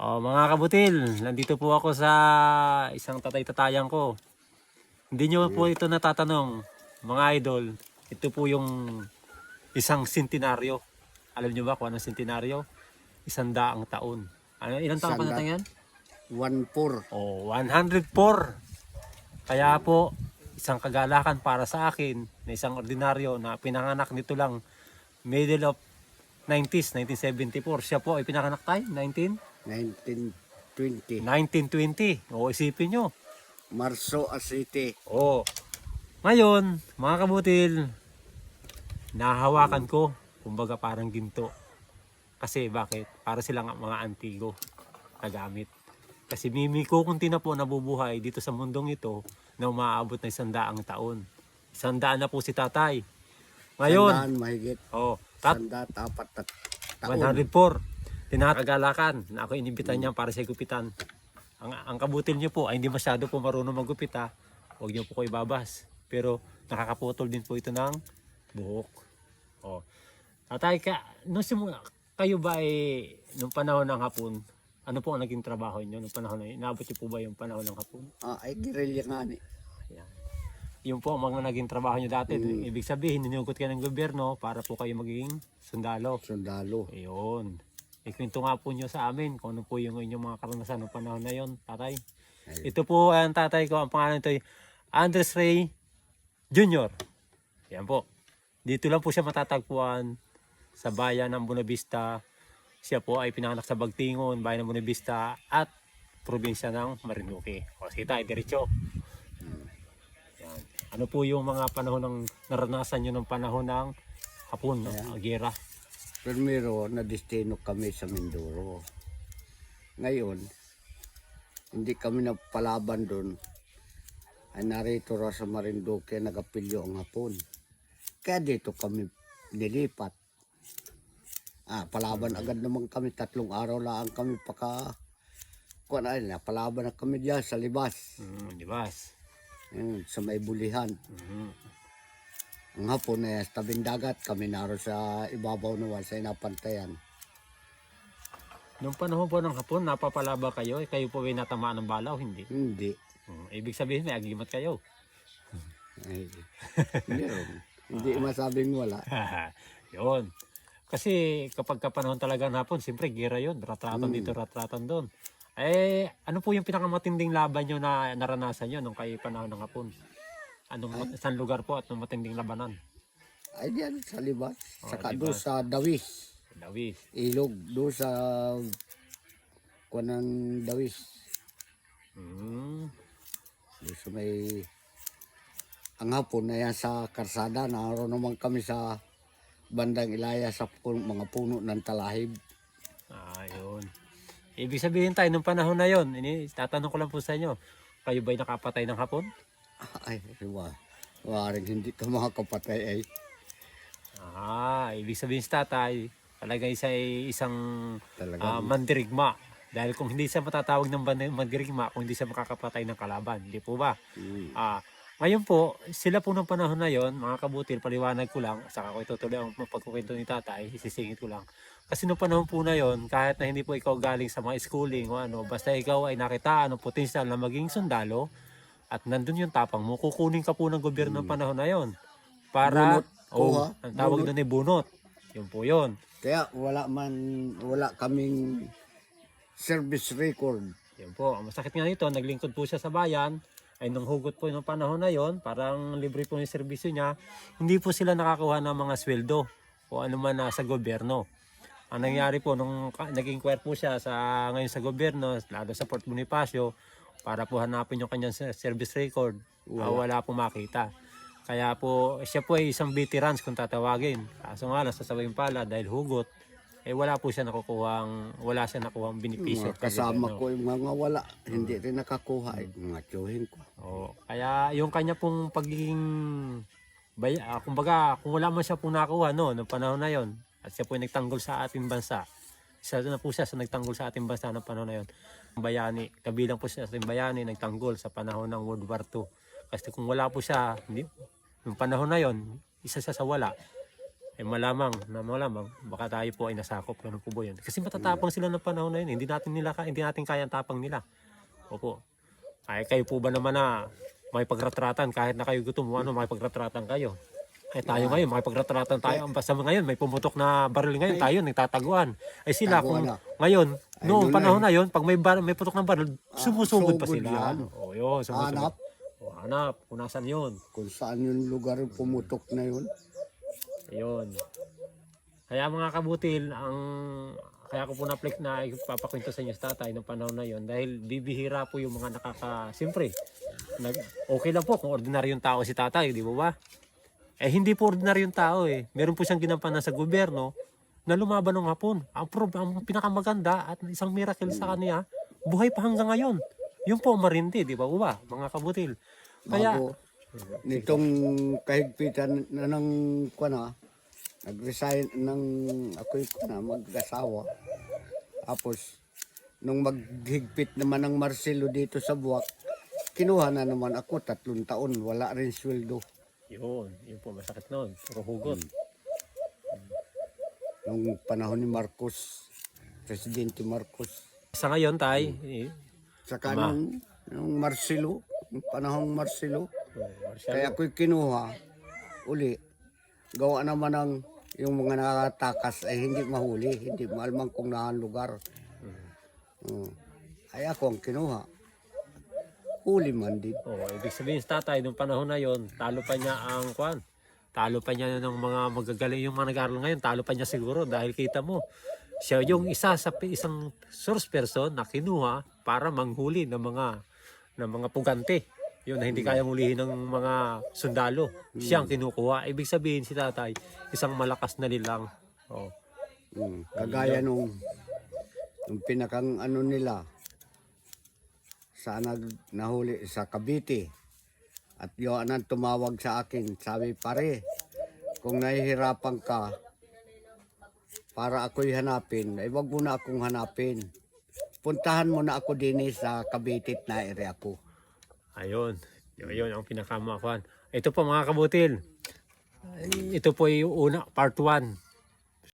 Oh, mga kabutil, nandito po ako sa isang tatay-tatayan ko. Hindi nyo po ito natatanong, mga idol. Ito po yung isang centenaryo. Alam nyo ba kung anong centenaryo? Isang daang taon. Ano, ilang taon pa natin yan? 1-4. Oh, 104. Kaya po, isang kagalakan para sa akin na isang ordinaryo na pinanganak nito lang middle of 90s, 1974. Siya po ay pinanganak tayo, 19? 1920. 1920. O, isipin nyo. Marso City. O, ngayon, mga kabutil, nahawakan ko, kumbaga parang ginto. Kasi bakit? Para silang mga antigo na gamit. Kasi mimiko kunti na po nabubuhay dito sa mundong ito na umaabot na isang daang taon. Isang daan na po si tatay. Ngayon, Sandaan mahigit. oh, tat, Sanda tapat na taon. 104. Tinatagalakan na ako inimbitan niya para sa gupitan. Ang, ang kabutil niyo po ay hindi masyado po marunong maggupit ha. Huwag niyo po ko ibabas. Pero nakakaputol din po ito ng buhok. Oh. Tatay, ka, nung simula, kayo ba ay nung panahon ng hapon, ano po ang naging trabaho niyo nung panahon na yun? Inaabot niyo po ba yung panahon ng hapon? Ah, ay girilya nga ni. Ayan. Yun po ang mga naging trabaho niyo dati. Ibig sabihin, ninugot kayo ng gobyerno para po kayo maging sundalo. Sundalo. Ayun. Ikwento nga po nyo sa amin kung ano po yung inyong mga karanasan ng panahon na yon, tatay. Ito po ang tatay ko, ang pangalan ito ay Andres Ray Jr. Yan po. Dito lang po siya matatagpuan sa bayan ng Bonavista. Siya po ay pinanganak sa Bagtingon, bayan ng Bonavista at probinsya ng Marinduque. O sige tayo, diretso. Yan. Ano po yung mga panahon ng naranasan nyo ng panahon ng hapon, no? gera? Primero, na-destino kami sa Mindoro. Ngayon, hindi kami napalaban doon. Ay narito ra sa Marinduque, nagapilyo ang hapon. Kaya dito kami nilipat. Ah, palaban agad naman kami, tatlong araw lang kami paka... Kuan ay, napalaban na kami diyan sa libas. Mm, ba? Yun, sa may bulihan. Mhm. Ang hapon eh, tabing dagat, kami naro sa ibabaw naman sa inapantayan. Nung panahon po ng hapon, napapalaba kayo, eh, kayo po ay natamaan ng bala o hindi? Hindi. Hmm, Ibig sabihin, may agimat kayo. Ay, meron. Hindi masabing wala. yun. Kasi kapag kapanahon talaga ng hapon, siyempre gira yun. Ratratan Mm. dito, ratratan doon. Eh, ano po yung pinakamatinding laban nyo na naranasan nyo nung kayo panahon ng hapon? Anong saan lugar po at anong matinding labanan? Ay, diyan sa libas. Oh, Saka libas. doon sa Dawis. Dawis. Ilog. Doon sa kunan Dawis. Hmm. Doon sa may... Ang hapon na yan sa karsada. Naroon naman kami sa bandang Ilaya sa pun- mga puno ng talahib. Ayun. Ibig sabihin tayo, nung panahon na yon, ini, tatanong ko lang po sa inyo, kayo ba'y nakapatay ng hapon? Ay, wa. Waring hindi ka makakapatay ay. Ah, ibig sabihin sa tatay, talaga isa ay isang Talaga. ah, mandirigma. Dahil kung hindi siya matatawag ng ban- mandirigma, kung hindi siya makakapatay ng kalaban, hindi po ba? Mm. Ah, ngayon po, sila po ng panahon na yon, mga kabutil, paliwanag ko lang, saka ko itutuloy ang pagkukwento ni tatay, isisingit ko lang. Kasi nung panahon po na yon, kahit na hindi po ikaw galing sa mga schooling o ano, basta ikaw ay nakitaan ng potensyal na maging sundalo, at nandun yung tapang mo, kukunin ka po ng gobyerno ng panahon na yon. Para, Bunot, oh, kuha, ang tawag bunot. doon ay bunot. Yun po yun. Kaya wala man, wala kaming service record. Yun po. Ang masakit nga nito, naglingkod po siya sa bayan, ay nung hugot po ng panahon na yon, parang libre po yung serbisyo niya, hindi po sila nakakuha ng mga sweldo o ano man na sa gobyerno. Ang nangyari po, nung ka- nag-inquire po siya sa, ngayon sa gobyerno, lalo sa Port Bonifacio, para po hanapin yung kanyang ser- service record, wala, wala po makita. Kaya po, siya po ay isang veterans kung tatawagin. Kaso nga lang, sasabihin pala, dahil hugot, eh wala po siya nakukuhang, wala siya nakuhang benepisyo. Mga kasama ko yung mga wala, hindi rin nakakuha. eh, Mga tiyuhin ko. Oo. Kaya yung kanya pong pagiging bay, ah, kumbaga kung wala man siya pong nakuha no noong panahon na yon at siya po ay nagtanggol sa ating bansa. Isa na po siya sa nagtanggol sa ating bansa noong panahon na yon. Bayani, kabilang po siya sa ating bayani nagtanggol sa panahon ng World War II. Kasi kung wala po siya, hindi, noong panahon na yon, isa siya sa wala. eh malamang, na malamang, baka tayo po ay nasakop. Ganun po ba yun? Kasi matatapang sila ng panahon na yun. Hindi natin nila, hindi natin kaya ang tapang nila. Opo. Ay, kayo po ba naman na may pagretratan kahit na kayo gutom, ano, may pagretratan kayo. Ay tayo ngayon, may pagretratan tayo. Ang basta ngayon, may pumutok na baril ngayon, tayo nagtataguan. Ay sila, kung Taguan na. ngayon, noong yun na panahon na yun, pag may, bar, may putok ng baril, sumusugod pa sugod sila. yan. O yun, sumusugod. Hanap O, hanap, kung nasan yun. kung saan yung lugar pumutok na yun. Ayun. Kaya mga kabutil, ang kaya ko po na flex na ipapakwento sa inyo sa tatay ng panahon na yon dahil bibihira po yung mga nakaka... Siyempre, nag, okay lang po kung ordinaryong tao si tatay, di ba ba? Eh hindi po ordinaryong tao eh. Meron po siyang ginampanan sa gobyerno na lumaban ng hapon. Ang, pro, ang pinakamaganda at isang miracle sa kanya, buhay pa hanggang ngayon. Yun po marindi, di ba ba, mga kabutil? Kaya, Bago nitong kahigpitan na ng kuana, nag-resign ng ako yung na mag-asawa. Tapos nung maghigpit naman ng Marcelo dito sa Buwak, kinuha na naman ako tatlong taon, wala rin sweldo. Yun, yun po masakit noon. Puro hugot. Nung panahon ni Marcos, Presidente Marcos. Sa ngayon, tay, eh, Saka Ma. nung, Marcelo, nung panahong Marcelo, Marcial, Kaya ako'y kinuha uli. Gawa naman ng yung mga nakatakas ay hindi mahuli, hindi malmang kung naan lugar. Mm. Ay ako ang kinuha. Huli man din. oh, ibig sabihin sa tatay, nung panahon na yon, talo pa niya ang kwan. Talo pa niya ng mga magagaling yung mga nag-aaral ngayon, talo pa niya siguro dahil kita mo, siya yung isa sa isang source person na kinuha para manghuli ng mga ng mga pugante. Yun na hindi kaya mulihin ng mga sundalo. Siya ang kinukuha. Ibig sabihin si tatay, isang malakas na nilang oh, Mm. Kagaya nung, nung pinakang ano nila sa nag nahuli sa Cavite. At yun ang tumawag sa akin, sabi pare, kung nahihirapan ka para ako'y hanapin, ay wag mo na akong hanapin. Puntahan mo na ako din eh sa Cavite at naire ako. Ayun. Ayun ang pinakamakuan. Ito po mga kabutil. Ito po yung una, part 1.